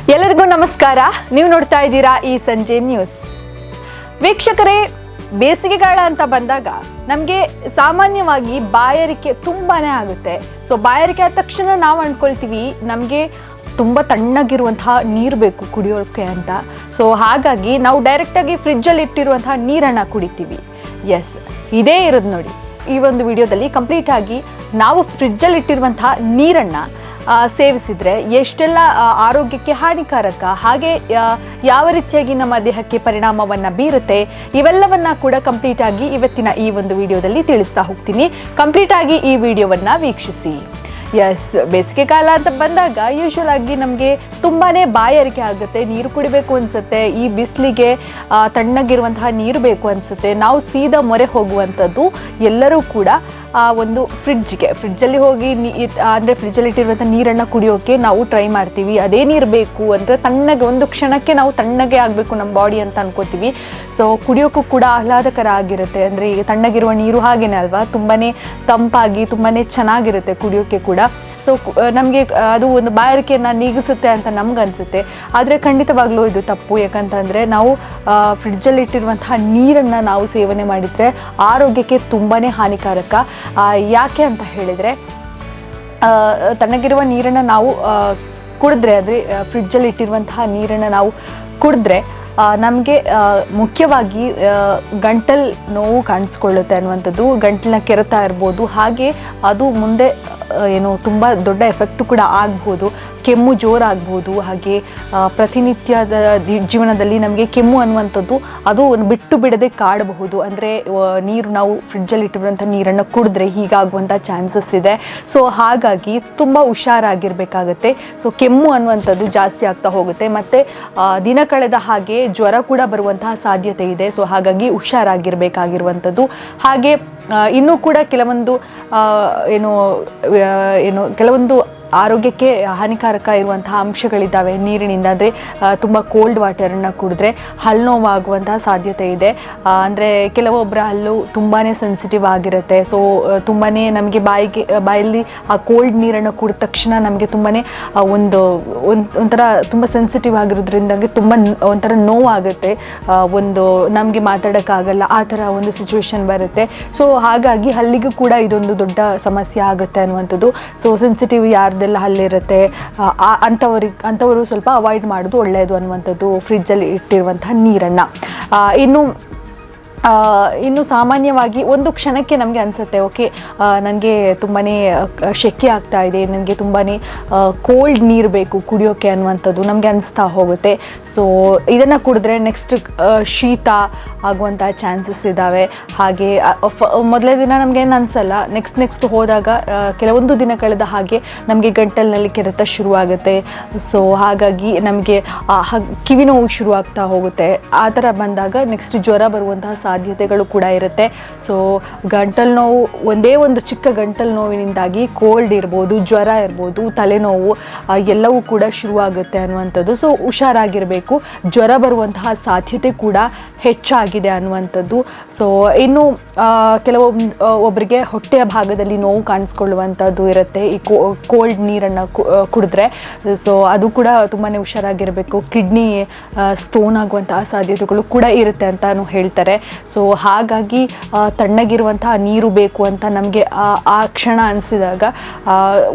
ಎಲ್ಲರಿಗೂ ನಮಸ್ಕಾರ. ನೀವು ನೋಡ್ತಾ ಇದ್ದೀರಾ ಈ ಸಂಜೆ ನ್ಯೂಸ್. ವೀಕ್ಷಕರೇ ಬೇಸಿಗೆಗಾಲ ಅಂತ ಬಂದಾಗ ನಮಗೆ ಸಾಮಾನ್ಯವಾಗಿ ಬಾಯಾರಿಕೆ ತುಂಬಾ ಆಗುತ್ತೆ. ಸೊ ಬಾಯಾರಿಕೆ ಆದ ತಕ್ಷಣ ನಾವು ಅಂದ್ಕೊಳ್ತೀವಿ ನಮಗೆ ತುಂಬ ತಣ್ಣಗಿರುವಂತಹ ನೀರು ಬೇಕು ಕುಡಿಯೋಕ್ಕೆ ಅಂತ. ಸೊ ಹಾಗಾಗಿ ನಾವು ಡೈರೆಕ್ಟಾಗಿ ಫ್ರಿಜ್ಜಲ್ಲಿ ಇಟ್ಟಿರುವಂತಹ ನೀರನ್ನು ಕುಡಿತೀವಿ. ಎಸ್ ಇದೇ ಇರೋದು ನೋಡಿ. ಈ ಒಂದು ವಿಡಿಯೋದಲ್ಲಿ ಕಂಪ್ಲೀಟ್ ಆಗಿ ನಾವು ಫ್ರಿಜ್ಜಲ್ಲಿ ಇಟ್ಟಿರುವಂತಹ ನೀರನ್ನು ಸೇವಿಸಿದ್ರೆ ಎಷ್ಟೆಲ್ಲ ಆರೋಗ್ಯಕ್ಕೆ ಹಾನಿಕಾರಕ, ಹಾಗೆ ಯಾವ ರೀತಿಯಾಗಿ ನಮ್ಮ ದೇಹಕ್ಕೆ ಪರಿಣಾಮವನ್ನ ಬೀರುತ್ತೆ, ಇವೆಲ್ಲವನ್ನ ಕೂಡ ಕಂಪ್ಲೀಟ್ ಆಗಿ ಇವತ್ತಿನ ಈ ಒಂದು ವಿಡಿಯೋದಲ್ಲಿ ತಿಳಿಸ್ತಾ ಹೋಗ್ತೀನಿ. ಕಂಪ್ಲೀಟ್ ಆಗಿ ಈ ವಿಡಿಯೋವನ್ನ ವೀಕ್ಷಿಸಿ. ಎಸ್ ಬೇಸಿಗೆ ಕಾಲ ಅಂತ ಬಂದಾಗ ಯೂಶುವಲ್ ಆಗಿ ನಮಗೆ ತುಂಬಾ ಬಾಯಾರಿಕೆ ಆಗುತ್ತೆ, ನೀರು ಕುಡಿಬೇಕು ಅನ್ಸುತ್ತೆ, ಈ ಬಿಸಿಲಿಗೆ ತಣ್ಣಗಿರುವಂತಹ ನೀರು ಬೇಕು ಅನ್ಸುತ್ತೆ. ನಾವು ಸೀದಾ ಮೊರೆ ಹೋಗುವಂಥದ್ದು ಎಲ್ಲರೂ ಕೂಡ, ಆ, ಒಂದು ಫ್ರಿಡ್ಜ್ಗೆ ಫ್ರಿಡ್ಜಲ್ಲಿ ಹೋಗಿ ನೀ ಅಂದರೆ ಫ್ರಿಡ್ಜಲ್ಲಿ ಇಟ್ಟಿರುವಂಥ ನೀರನ್ನು ಕುಡಿಯೋಕ್ಕೆ ನಾವು ಟ್ರೈ ಮಾಡ್ತೀವಿ. ಅದೇ ನೀರು ಬೇಕು ಅಂದರೆ ತಣ್ಣಗೆ, ಒಂದು ಕ್ಷಣಕ್ಕೆ ನಾವು ತಣ್ಣಗೆ ಆಗಬೇಕು ನಮ್ಮ ಬಾಡಿ ಅಂತ ಅನ್ಕೋತೀವಿ. ಸೊ ಕುಡಿಯೋಕ್ಕೂ ಕೂಡ ಆಹ್ಲಾದಕರ ಆಗಿರುತ್ತೆ ಅಂದರೆ ಈಗ ತಣ್ಣಗಿರುವ ನೀರು ಹಾಗೇನೆ ಅಲ್ವಾ? ತುಂಬಾ ತಂಪಾಗಿ ತುಂಬಾ ಚೆನ್ನಾಗಿರುತ್ತೆ ಕುಡಿಯೋಕ್ಕೆ ಕೂಡ. ಸೊ ನಮಗೆ ಅದು ಒಂದು ಬಾಯಾರಿಕೆಯನ್ನು ನೀಗಿಸುತ್ತೆ ಅಂತ ನಮಗನ್ಸುತ್ತೆ. ಆದರೆ ಖಂಡಿತವಾಗ್ಲೂ ಇದು ತಪ್ಪು. ಯಾಕಂತಂದರೆ ನಾವು ಫ್ರಿಡ್ಜಲ್ಲಿ ಇಟ್ಟಿರುವಂತಹ ನೀರನ್ನು ನಾವು ಸೇವನೆ ಮಾಡಿದರೆ ಆರೋಗ್ಯಕ್ಕೆ ತುಂಬಾ ಹಾನಿಕಾರಕ. ಯಾಕೆ ಅಂತ ಹೇಳಿದರೆ ತಣ್ಣಗಿರುವ ನೀರನ್ನು ನಾವು ಕುಡಿದ್ರೆ, ಅಂದರೆ ಫ್ರಿಡ್ಜಲ್ಲಿ ಇಟ್ಟಿರುವಂತಹ ನೀರನ್ನು ನಾವು ಕುಡಿದ್ರೆ ನಮಗೆ ಮುಖ್ಯವಾಗಿ ಗಂಟಲು ನೋವು ಕಾಣಿಸ್ಕೊಳ್ಳುತ್ತೆ ಅನ್ನುವಂಥದ್ದು, ಗಂಟಲಿನ ಕೆರೆತ ಇರ್ಬೋದು, ಹಾಗೆ ಅದು ಮುಂದೆ ಏನು, ತುಂಬ ದೊಡ್ಡ ಎಫೆಕ್ಟು ಕೂಡ ಆಗ್ಬೋದು. ಕೆಮ್ಮು ಜೋರಾಗ್ಬೋದು, ಹಾಗೆ ಪ್ರತಿನಿತ್ಯದ ಜೀವನದಲ್ಲಿ ನಮಗೆ ಕೆಮ್ಮು ಅನ್ನುವಂಥದ್ದು ಅದು ಬಿಟ್ಟು ಬಿಡದೆ ಕಾಡಬಹುದು. ಅಂದರೆ ನೀರು ನಾವು ಫ್ರಿಡ್ಜಲ್ಲಿ ಇಟ್ಟಿರುವಂಥ ನೀರನ್ನು ಕುಡಿದ್ರೆ ಹೀಗಾಗುವಂಥ ಚಾನ್ಸಸ್ ಇದೆ. ಸೊ ಹಾಗಾಗಿ ತುಂಬ ಹುಷಾರಾಗಿರಬೇಕಾಗತ್ತೆ. ಸೊ ಕೆಮ್ಮು ಅನ್ನುವಂಥದ್ದು ಜಾಸ್ತಿ ಆಗ್ತಾ ಹೋಗುತ್ತೆ. ಮತ್ತು ದಿನ ಕಳೆದ ಹಾಗೆ ಜ್ವರ ಕೂಡ ಬರುವಂತಹ ಸಾಧ್ಯತೆ ಇದೆ. ಸೊ ಹಾಗಾಗಿ ಹುಷಾರಾಗಿರಬೇಕಾಗಿರುವಂಥದ್ದು. ಹಾಗೆ ಇನ್ನೂ ಕೂಡ ಕೆಲವೊಂದು ಏನು ಏನು, ಕೆಲವೊಂದು ಆರೋಗ್ಯಕ್ಕೆ ಹಾನಿಕಾರಕ ಇರುವಂತಹ ಅಂಶಗಳಿದ್ದಾವೆ. ನೀರಿನಿಂದ ಅಂದರೆ ತುಂಬ ಕೋಲ್ಡ್ ವಾಟರನ್ನು ಕುಡಿದ್ರೆ ಹಲ್ಲು ನೋವಾಗುವಂತಹ ಸಾಧ್ಯತೆ ಇದೆ. ಅಂದರೆ ಕೆಲವೊಬ್ಬರ ಹಲ್ಲು ತುಂಬಾ ಸೆನ್ಸಿಟಿವ್ ಆಗಿರುತ್ತೆ. ಸೊ ತುಂಬಾ ನಮಗೆ ಬಾಯಿಗೆ, ಬಾಯಲ್ಲಿ ಆ ಕೋಲ್ಡ್ ನೀರನ್ನು ಕುಡಿದ ತಕ್ಷಣ ನಮಗೆ ತುಂಬಾ ಒಂದು ಒಂಥರ ತುಂಬ ಸೆನ್ಸಿಟಿವ್ ಆಗಿರೋದ್ರಿಂದ ತುಂಬ ಒಂಥರ ನೋವಾಗುತ್ತೆ ಒಂದು, ನಮಗೆ ಮಾತಾಡೋಕ್ಕಾಗಲ್ಲ, ಆ ಥರ ಒಂದು ಸಿಚುವೇಶನ್ ಬರುತ್ತೆ. ಸೊ ಹಾಗಾಗಿ ಹಲ್ಲಿಗೂ ಕೂಡ ಇದೊಂದು ದೊಡ್ಡ ಸಮಸ್ಯೆ ಆಗುತ್ತೆ ಅನ್ನುವಂಥದ್ದು. ಸೊ ಸೆನ್ಸಿಟಿವ್ ಯಾರ್ದೆಲ್ಲ ಅಲ್ಲಿರುತ್ತೆ. ಅಂಥವ್ರಿಗೆ ಅಂಥವರು ಸ್ವಲ್ಪ ಅವಾಯ್ಡ್ ಮಾಡೋದು ಒಳ್ಳೆಯದು ಅನ್ನುವಂಥದ್ದು ಫ್ರಿಜ್ಜಲ್ಲಿ ಇಟ್ಟಿರುವಂತಹ ನೀರನ್ನು. ಇನ್ನು ಇನ್ನು ಸಾಮಾನ್ಯವಾಗಿ ಒಂದು ಕ್ಷಣಕ್ಕೆ ನಮಗೆ ಅನಿಸುತ್ತೆ, ಓಕೆ ನನಗೆ ತುಂಬಾ ಶೆಕೆ ಆಗ್ತಾ ಇದೆ ನನಗೆ ತುಂಬಾ ಕೋಲ್ಡ್ ನೀರು ಬೇಕು ಕುಡಿಯೋಕೆ ಅನ್ನುವಂಥದ್ದು ನಮಗೆ ಅನಿಸ್ತಾ ಹೋಗುತ್ತೆ. ಸೊ ಇದನ್ನು ಕುಡಿದ್ರೆ ನೆಕ್ಸ್ಟ್ ಶೀತ ಆಗುವಂಥ ಚಾನ್ಸಸ್ ಇದ್ದಾವೆ ಹಾಗೆ ಮೊದಲೇ ದಿನ ನಮಗೇನು ಅನಿಸಲ್ಲ ನೆಕ್ಸ್ಟ್ ನೆಕ್ಸ್ಟ್ ಹೋದಾಗ ಕೆಲವೊಂದು ದಿನ ಕಳೆದ ಹಾಗೆ ನಮಗೆ ಗಂಟಲಿನಲ್ಲಿ ಕೆರೆತ ಶುರುವಾಗುತ್ತೆ. ಸೊ ಹಾಗಾಗಿ ನಮಗೆ ಕಿವಿ ನೋವು ಶುರುವಾಗ್ತಾ ಹೋಗುತ್ತೆ. ಆ ಥರ ಬಂದಾಗ ನೆಕ್ಸ್ಟ್ ಜ್ವರ ಬರುವಂತಹ ಸಾಧ್ಯತೆಗಳು ಕೂಡ ಇರುತ್ತೆ. ಸೊ ಗಂಟಲು ನೋವು, ಒಂದೇ ಒಂದು ಚಿಕ್ಕ ಗಂಟಲು ನೋವಿನಿಂದಾಗಿ ಕೋಲ್ಡ್ ಇರ್ಬೋದು, ಜ್ವರ ಇರ್ಬೋದು, ತಲೆನೋವು ಎಲ್ಲವೂ ಕೂಡ ಶುರುವಾಗುತ್ತೆ ಅನ್ನುವಂಥದ್ದು. ಸೊ ಹುಷಾರಾಗಿರಬೇಕು. ಜ್ವರ ಬರುವಂತಹ ಸಾಧ್ಯತೆ ಕೂಡ ಹೆಚ್ಚಾಗಿದೆ ಅನ್ನುವಂಥದ್ದು. ಸೊ ಇನ್ನು ಕೆಲವೊಂದು ಒಬ್ಬರಿಗೆ ಹೊಟ್ಟೆಯ ಭಾಗದಲ್ಲಿ ನೋವು ಕಾಣಿಸ್ಕೊಳ್ಳುವಂಥದ್ದು ಇರುತ್ತೆ. ಈ ಕೋಲ್ಡ್ ನೀರನ್ನು ಕುಡಿದ್ರೆ. ಸೊ ಅದು ಕೂಡ ತುಂಬಾ ಹುಷಾರಾಗಿರಬೇಕು. ಕಿಡ್ನಿ ಸ್ಟೋನ್ ಆಗುವಂತಹ ಸಾಧ್ಯತೆಗಳು ಕೂಡ ಇರುತ್ತೆ ಅಂತಾನೂ ಹೇಳ್ತಾರೆ. ಸೊ ಹಾಗಾಗಿ ತಣ್ಣಗಿರುವಂತಹ ನೀರು ಬೇಕು ಅಂತ ನಮಗೆ ಆ ಕ್ಷಣ ಅನಿಸಿದಾಗ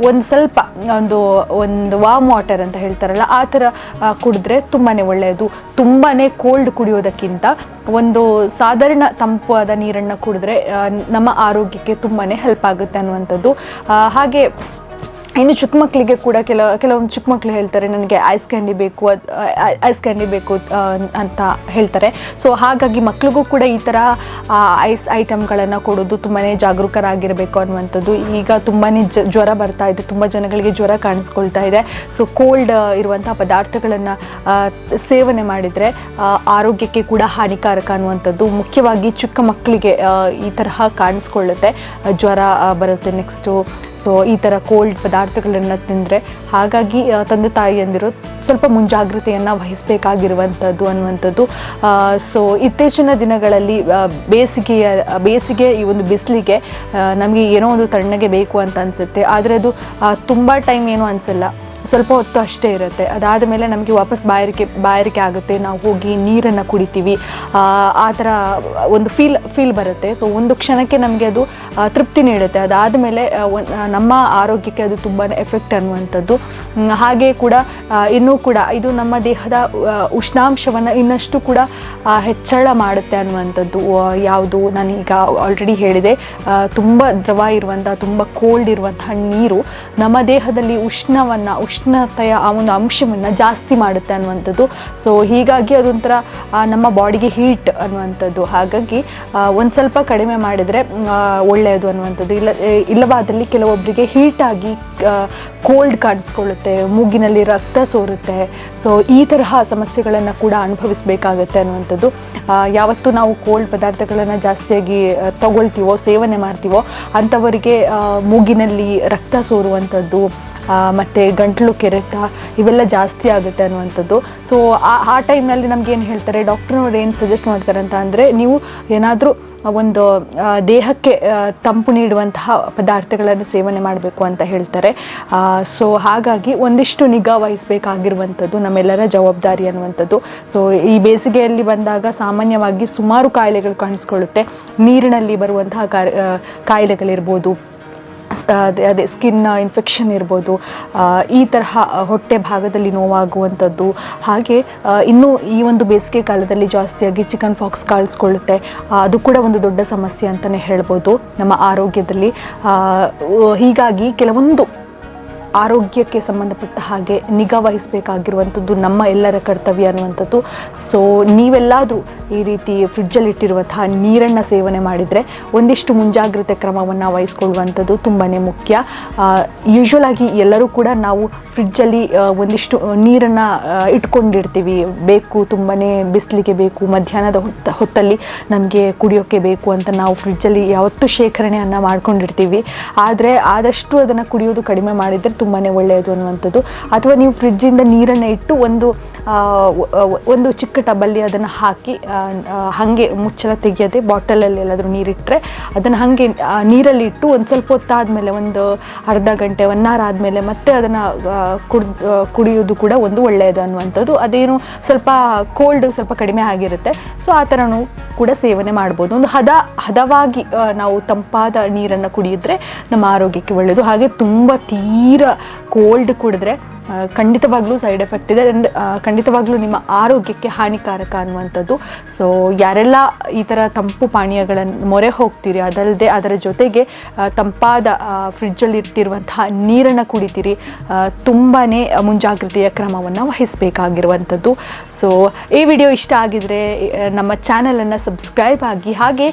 ಒಂದು ಸ್ವಲ್ಪ, ಒಂದು ಒಂದು ವಾಮ್ ವಾಟರ್ ಅಂತ ಹೇಳ್ತಾರಲ್ಲ, ಆ ಥರ ಕುಡಿದ್ರೆ ತುಂಬಾ ಒಳ್ಳೆಯದು. ತುಂಬಾ ಕೋಲ್ಡ್ ಕುಡಿಯೋದಕ್ಕಿಂತ ಒಂದು ಸಾಧಾರಣ ತಂಪಾದ ನೀರನ್ನು ಕುಡಿದ್ರೆ ನಮ್ಮ ಆರೋಗ್ಯಕ್ಕೆ ತುಂಬಾ ಹೆಲ್ಪ್ ಆಗುತ್ತೆ ಅನ್ನುವಂಥದ್ದು. ಹಾಗೆ ಇನ್ನು ಚಿಕ್ಕ ಮಕ್ಕಳಿಗೆ ಕೂಡ ಕೆಲ, ಕೆಲವೊಂದು ಚಿಕ್ಕ ಮಕ್ಕಳು ಹೇಳ್ತಾರೆ, ನನಗೆ ಐಸ್ ಕ್ಯಾಂಡಿ ಬೇಕು, ಅದು ಐಸ್ ಕ್ಯಾಂಡಿ ಬೇಕು ಅಂತ ಹೇಳ್ತಾರೆ. ಸೊ ಹಾಗಾಗಿ ಮಕ್ಕಳಿಗೂ ಕೂಡ ಈ ಥರ ಐಸ್ ಐಟಮ್ಗಳನ್ನು ಕೊಡೋದು ತುಂಬಾ ಜಾಗರೂಕರಾಗಿರಬೇಕು ಅನ್ನುವಂಥದ್ದು. ಈಗ ತುಂಬಾ ಜ, ಜ್ವರ ಬರ್ತಾ ಇದೆ, ತುಂಬ ಜನಗಳಿಗೆ ಜ್ವರ ಕಾಣಿಸ್ಕೊಳ್ತಾ ಇದೆ. ಸೊ ಕೋಲ್ಡ್ ಇರುವಂಥ ಪದಾರ್ಥಗಳನ್ನು ಸೇವನೆ ಮಾಡಿದರೆ ಆರೋಗ್ಯಕ್ಕೆ ಕೂಡ ಹಾನಿಕಾರಕ ಅನ್ನುವಂಥದ್ದು ಮುಖ್ಯವಾಗಿ ಚಿಕ್ಕ ಮಕ್ಕಳಿಗೆ ಈ ತರಹ ಕಾಣಿಸ್ಕೊಳ್ಳುತ್ತೆ. ಜ್ವರ ಬರುತ್ತೆ. ನೆಕ್ಸ್ಟು ಸೊ ಈ ಥರ ಕೋಲ್ಡ್ ಪದಾರ್ಥಗಳನ್ನು ತಿಂದರೆ ಹಾಗಾಗಿ ತಂದೆ ತಾಯಿಯಂದಿರು ಸ್ವಲ್ಪ ಮುಂಜಾಗ್ರತೆಯನ್ನು ವಹಿಸಬೇಕಾಗಿರುವಂಥದ್ದು ಅನ್ನುವಂಥದ್ದು. ಸೊ ಇತ್ತೀಚಿನ ದಿನಗಳಲ್ಲಿ ಬೇಸಿಗೆಯ, ಬೇಸಿಗೆ ಈ ಒಂದು ಬಿಸಿಲಿಗೆ ನಮಗೆ ಏನೋ ಒಂದು ತಣ್ಣಗೆ ಬೇಕು ಅಂತ ಅನಿಸುತ್ತೆ. ಆದರೆ ಅದು ತುಂಬ ಟೈಮ್ ಏನು ಅನಿಸಲ್ಲ. ಸ್ವಲ್ಪ ಹೊತ್ತು ಅಷ್ಟೇ ಇರುತ್ತೆ. ಅದಾದ ಮೇಲೆ ನಮಗೆ ವಾಪಸ್ ಬಾಯಾರಿಕೆ ಬಾಯಾರಿಕೆ ಆಗುತ್ತೆ. ನಾವು ಹೋಗಿ ನೀರನ್ನು ಕುಡಿತೀವಿ. ಆ, ಥರ ಒಂದು ಫೀಲ್ ಫೀಲ್ ಬರುತ್ತೆ. ಸೊ ಒಂದು ಕ್ಷಣಕ್ಕೆ ನಮಗೆ ಅದು ತೃಪ್ತಿ ನೀಡುತ್ತೆ. ಅದಾದ ಮೇಲೆ ನಮ್ಮ ಆರೋಗ್ಯಕ್ಕೆ ಅದು ತುಂಬಾ ಎಫೆಕ್ಟ್ ಅನ್ನುವಂಥದ್ದು. ಹಾಗೆ ಕೂಡ ಇನ್ನೂ ಕೂಡ ಇದು ನಮ್ಮ ದೇಹದ ಉಷ್ಣಾಂಶವನ್ನು ಇನ್ನಷ್ಟು ಕೂಡ ಹೆಚ್ಚಳ ಮಾಡುತ್ತೆ ಅನ್ನುವಂಥದ್ದು. ಯಾವುದು ನಾನೀಗ ಆಲ್ರೆಡಿ ಹೇಳಿದೆ. ತುಂಬ ದ್ರವ ಇರುವಂಥ ತುಂಬ ಕೋಲ್ಡ್ ಇರುವಂತಹ ನೀರು ನಮ್ಮ ದೇಹದಲ್ಲಿ ಉಷ್ಣವನ್ನು ಉಷ್ಣತೆಯ ಆ ಒಂದು ಅಂಶವನ್ನು ಜಾಸ್ತಿ ಮಾಡುತ್ತೆ ಅನ್ನುವಂಥದ್ದು. ಸೊ ಹೀಗಾಗಿ ಅದೊಂಥರ ನಮ್ಮ ಬಾಡಿಗೆ ಹೀಟ್ ಅನ್ನುವಂಥದ್ದು. ಹಾಗಾಗಿ ಒಂದು ಸ್ವಲ್ಪ ಕಡಿಮೆ ಮಾಡಿದರೆ ಒಳ್ಳೆಯದು ಅನ್ನುವಂಥದ್ದು. ಇಲ್ಲ ಇಲ್ಲವಾದಲ್ಲಿ ಕೆಲವೊಬ್ಬರಿಗೆ ಹೀಟಾಗಿ ಕೋಲ್ಡ್ ಕಾಣಿಸ್ಕೊಳ್ಳುತ್ತೆ, ಮೂಗಿನಲ್ಲಿ ರಕ್ತ ಸೋರುತ್ತೆ. ಸೊ ಈ ತರಹ ಸಮಸ್ಯೆಗಳನ್ನು ಕೂಡ ಅನುಭವಿಸಬೇಕಾಗತ್ತೆ ಅನ್ನುವಂಥದ್ದು. ಯಾವತ್ತು ನಾವು ಕೋಲ್ಡ್ ಪದಾರ್ಥಗಳನ್ನು ಜಾಸ್ತಿಯಾಗಿ ತಗೊಳ್ತೀವೋ, ಸೇವನೆ ಮಾಡ್ತೀವೋ, ಅಂಥವರಿಗೆ ಮೂಗಿನಲ್ಲಿ ರಕ್ತ ಸೋರುವಂಥದ್ದು ಮತ್ತು ಗಂಟಲು ಕೆರೆತ ಇವೆಲ್ಲ ಜಾಸ್ತಿ ಆಗುತ್ತೆ ಅನ್ನುವಂಥದ್ದು. ಸೊ ಆ ಆ ಟೈಮ್ನಲ್ಲಿ ನಮ್ಗೆ ಏನು ಹೇಳ್ತಾರೆ ಡಾಕ್ಟ್ರವ್ರು ಏನು ಸಜೆಸ್ಟ್ ಮಾಡ್ತಾರೆ ಅಂತ ಅಂದರೆ ನೀವು ಏನಾದರೂ ಒಂದು ದೇಹಕ್ಕೆ ತಂಪು ನೀಡುವಂತಹ ಪದಾರ್ಥಗಳನ್ನು ಸೇವನೆ ಮಾಡಬೇಕು ಅಂತ ಹೇಳ್ತಾರೆ. ಸೊ ಹಾಗಾಗಿ ಒಂದಿಷ್ಟು ನಿಗಾ ವಹಿಸಬೇಕಾಗಿರುವಂಥದ್ದು ನಮ್ಮೆಲ್ಲರ ಜವಾಬ್ದಾರಿ ಅನ್ನುವಂಥದ್ದು. ಸೊ ಈ ಬೇಸಿಗೆಯಲ್ಲಿ ಬಂದಾಗ ಸಾಮಾನ್ಯವಾಗಿ ಸುಮಾರು ಕಾಯಿಲೆಗಳು ಕಾಣಿಸ್ಕೊಳ್ಳುತ್ತೆ. ನೀರಿನಲ್ಲಿ ಬರುವಂತಹ ಕಾಯಿಲೆಗಳಿರ್ಬೋದು. ಅದೇ ಅದೇ ಸ್ಕಿನ್ ಇನ್ಫೆಕ್ಷನ್ ಇರ್ಬೋದು ಈ ತರಹ ಹೊಟ್ಟೆ ಭಾಗದಲ್ಲಿ ನೋವಾಗುವಂಥದ್ದು ಹಾಗೆ ಇನ್ನೂ ಈ ಒಂದು ಬೇಸಿಗೆ ಕಾಲದಲ್ಲಿ ಜಾಸ್ತಿಯಾಗಿ ಚಿಕನ್ ಫಾಕ್ಸ್ ಕಾಣಿಸ್ಕೊಳ್ಳುತ್ತೆ ಆ, ಅದು ಕೂಡ ಒಂದು ದೊಡ್ಡ ಸಮಸ್ಯೆ ಅಂತಲೇ ಹೇಳ್ಬೋದು ನಮ್ಮ ಆರೋಗ್ಯದಲ್ಲಿ. ಹೀಗಾಗಿ ಕೆಲವೊಂದು ಆರೋಗ್ಯಕ್ಕೆ ಸಂಬಂಧಪಟ್ಟ ಹಾಗೆ ನಿಗಾ ವಹಿಸಬೇಕಾಗಿರುವಂಥದ್ದು ನಮ್ಮ ಎಲ್ಲರ ಕರ್ತವ್ಯ ಅನ್ನುವಂಥದ್ದು. ಸೊ ನೀವೆಲ್ಲಾದರೂ ಈ ರೀತಿ ಫ್ರಿಡ್ಜಲ್ಲಿ ಇಟ್ಟಿರುವಂತಹ ನೀರನ್ನು ಸೇವನೆ ಮಾಡಿದರೆ ಒಂದಿಷ್ಟು ಮುಂಜಾಗ್ರತೆ ಕ್ರಮವನ್ನು ವಹಿಸ್ಕೊಳ್ಳುವಂಥದ್ದು ತುಂಬಾ ಮುಖ್ಯ. ಯೂಶ್ವಲ್ ಆಗಿ ಎಲ್ಲರೂ ಕೂಡ ನಾವು ಫ್ರಿಡ್ಜಲ್ಲಿ ಒಂದಿಷ್ಟು ನೀರನ್ನು ಇಟ್ಕೊಂಡಿರ್ತೀವಿ. ಬೇಕು ತುಂಬಾ ಬಿಸಿಲಿಗೆ ಬೇಕು, ಮಧ್ಯಾಹ್ನದ ಹೊತ್ತ, ಹೊತ್ತಲ್ಲಿ ನಮಗೆ ಕುಡಿಯೋಕ್ಕೆ ಬೇಕು ಅಂತ ನಾವು ಫ್ರಿಡ್ಜಲ್ಲಿ ಯಾವತ್ತೂ ಶೇಖರಣೆಯನ್ನು ಮಾಡ್ಕೊಂಡಿರ್ತೀವಿ. ಆದರೆ ಆದಷ್ಟು ಅದನ್ನು ಕುಡಿಯೋದು ಕಡಿಮೆ ಮಾಡಿದರೆ ತುಂಬಾ ಒಳ್ಳೆಯದು ಅನ್ನುವಂಥದ್ದು. ಅಥವಾ ನೀವು ಫ್ರಿಡ್ಜಿಂದ ನೀರನ್ನು ಇಟ್ಟು ಒಂದು ಒಂದು ಚಿಕ್ಕ ಟಬಲ್ಲಿ ಅದನ್ನು ಹಾಕಿ ಹಾಗೆ ಮುಚ್ಚಳ ತೆಗೆಯದೆ ಬಾಟಲಲ್ಲಿ ಎಲ್ಲಾದರೂ ನೀರಿಟ್ಟರೆ ಅದನ್ನು ಹಾಗೆ ನೀರಲ್ಲಿ ಇಟ್ಟು ಒಂದು ಸ್ವಲ್ಪ ಹೊತ್ತಾದಮೇಲೆ ಒಂದು ಅರ್ಧ ಗಂಟೆ ಒನ್ ಅವರ್ ಆದಮೇಲೆ ಮತ್ತೆ ಅದನ್ನು ಕುಡ್ ಕುಡಿಯೋದು ಕೂಡ ಒಂದು ಒಳ್ಳೆಯದು ಅನ್ನುವಂಥದ್ದು. ಅದೇನು ಸ್ವಲ್ಪ ಕೋಲ್ಡ್ ಸ್ವಲ್ಪ ಕಡಿಮೆ ಆಗಿರುತ್ತೆ. ಸೊ ಆ ಥರನೂ ಕೂಡ ಸೇವನೆ ಮಾಡ್ಬೋದು. ಒಂದು ಹದ, ಹದವಾಗಿ ನಾವು ತಂಪಾದ ನೀರನ್ನು ಕುಡಿಯಿದ್ರೆ ನಮ್ಮ ಆರೋಗ್ಯಕ್ಕೆ ಒಳ್ಳೆಯದು. ಹಾಗೆ ತುಂಬ ತೀರ ಕೋಲ್ಡ್ ಕುಡಿದ್ರೆ ಖಂಡಿತವಾಗ್ಲೂ ಸೈಡ್ ಎಫೆಕ್ಟ್ ಇದೆ. ಆ್ಯಂಡ್ ಖಂಡಿತವಾಗ್ಲೂ ನಿಮ್ಮ ಆರೋಗ್ಯಕ್ಕೆ ಹಾನಿಕಾರಕ ಅನ್ನುವಂಥದ್ದು. ಸೊ ಯಾರೆಲ್ಲ ಈ ಥರ ತಂಪು ಪಾನೀಯಗಳನ್ನು ಮೊರೆ ಹೋಗ್ತೀರಿ ಅದಲ್ಲದೆ ಅದರ ಜೊತೆಗೆ ತಂಪಾದ ಫ್ರಿಡ್ಜಲ್ಲಿ ಇಟ್ಟಿರುವಂತಹ ನೀರನ್ನು ಕುಡಿತೀರಿ ತುಂಬಾ ಮುಂಜಾಗ್ರತೆಯ ಕ್ರಮವನ್ನು ವಹಿಸಬೇಕಾಗಿರುವಂಥದ್ದು. ಸೊ ಈ ವಿಡಿಯೋ ಇಷ್ಟ ಆಗಿದರೆ ನಮ್ಮ ಚಾನಲನ್ನು ಸಬ್ಸ್ಕ್ರೈಬ್ ಆಗಿ, ಹಾಗೆ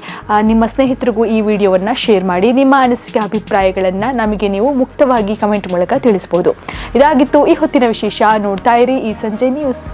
ನಿಮ್ಮ ಸ್ನೇಹಿತರಿಗೂ ಈ ವಿಡಿಯೋವನ್ನು ಶೇರ್ ಮಾಡಿ, ನಿಮ್ಮ ಅನಿಸಿಕೆ, ಅಭಿಪ್ರಾಯಗಳನ್ನು ನಮಗೆ ನೀವು ಮುಕ್ತವಾಗಿ ಕಮೆಂಟ್ ಮೂಲಕ ತಿಳಿಸ್ಬೋದು. ಇದಾಗಿತ್ತು ಈ ಹೊತ್ತಿನ ವಿಶೇಷ ನೋಡ್ತಾ ಇರಿ ಈ ಸಂಜೆ ನ್ಯೂಸ್